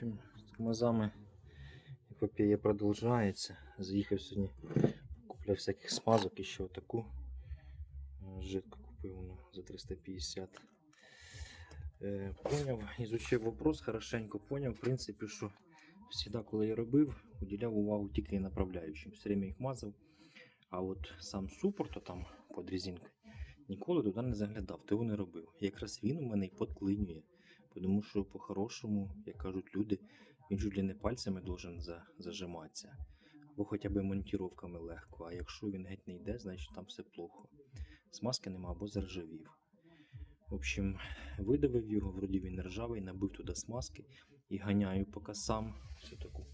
общем, з тормозами епопея продовжується. Заїхав сьогодні, купляв всяких смазок і ще отаку. е, Жидко купив ну, за 350. Е, поняв, ізучив вопрос, хорошенько поняв, в принципі, що завжди, коли я робив, уділяв увагу тільки направляючим. Все время їх мазав. А от сам супорт, там під резинкою, ніколи туди не заглядав, того не робив. Якраз він у мене і подклинює. Тому що по-хорошому, як кажуть люди, він чуть ли не пальцями должен за, зажиматися. Або хоча б монтіровками легко. А якщо він геть не йде, значить там все плохо. Смазки нема або заржавів. В общем, видавив його, вроді він ржавий, набив туди смазки і ганяю поки сам всю таку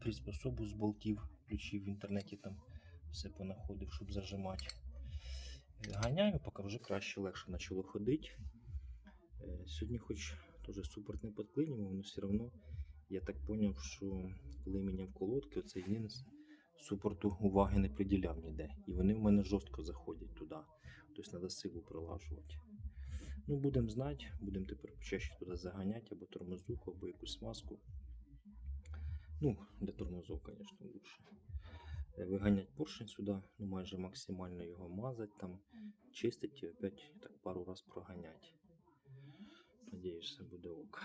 приспособу з болтів, включив в інтернеті там все понаходив, щоб зажимати. Е, Ганяю, поки вже краще легше почало ходити. Е, Сьогодні хоч теж супорт не підклинював, але все одно я так зрозумів, що коли міняв колодки, оцей він супорту уваги не приділяв ніде. І вони в мене жорстко заходять туди. Тобто треба силу прилажувати. Ну, будемо знати, будемо тепер почаще туди заганяти або тормозуху, або якусь смазку. Ну, для тормозов, звісно, лучше. Е, Виганять поршень сюди, ну майже максимально його мазати, там, чистити і опять так пару раз проганять. Надіюсь, все буде ок.